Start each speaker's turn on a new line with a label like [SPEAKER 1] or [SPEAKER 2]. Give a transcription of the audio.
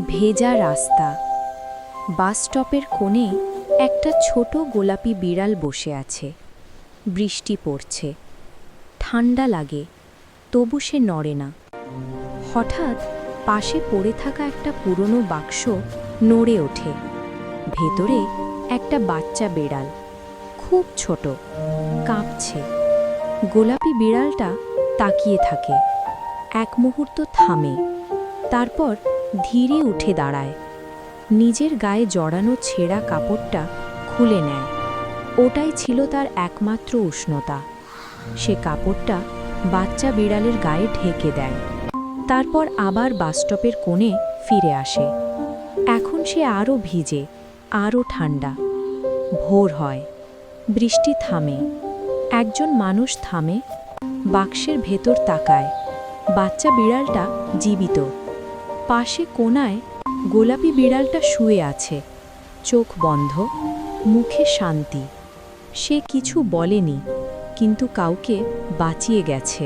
[SPEAKER 1] ভেজা রাস্তা। বাস স্টপের কোণে একটা ছোট গোলাপি বিড়াল বসে আছে। বৃষ্টি পড়ছে। ঠান্ডা লাগে, তবু সে নড়ে না। হঠাৎ পাশে পড়ে থাকা একটা পুরনো বাক্স নড়ে ওঠে। ভেতরে একটা বাচ্চা বিড়াল, খুব ছোট, কাঁপছে। গোলাপি বিড়ালটা তাকিয়ে থাকে। এক মুহূর্ত থামে। তারপর ধীরে উঠে দাঁড়ায়। নিজের গায়ে জড়ানো ছেঁড়া কাপড়টা খুলে নেয়। ওটাই ছিল তার একমাত্র উষ্ণতা। সে কাপড়টা বাচ্চা বিড়ালের গায়ে ঢেকে দেয়। তারপর আবার বাসস্টপের কোণে ফিরে আসে। এখন সে আরও ভিজে, আরও ঠান্ডা। ভোর হয়। বৃষ্টি থামে। একজন মানুষ থামে, বাক্সের ভেতর তাকায়। বাচ্চা বিড়ালটা জীবিত। পাশে কোনায় গোলাপি বিড়ালটা শুয়ে আছে। চোখ বন্ধ, মুখে শান্তি। সে কিছু বলেনি, কিন্তু কাউকে বাঁচিয়ে গেছে।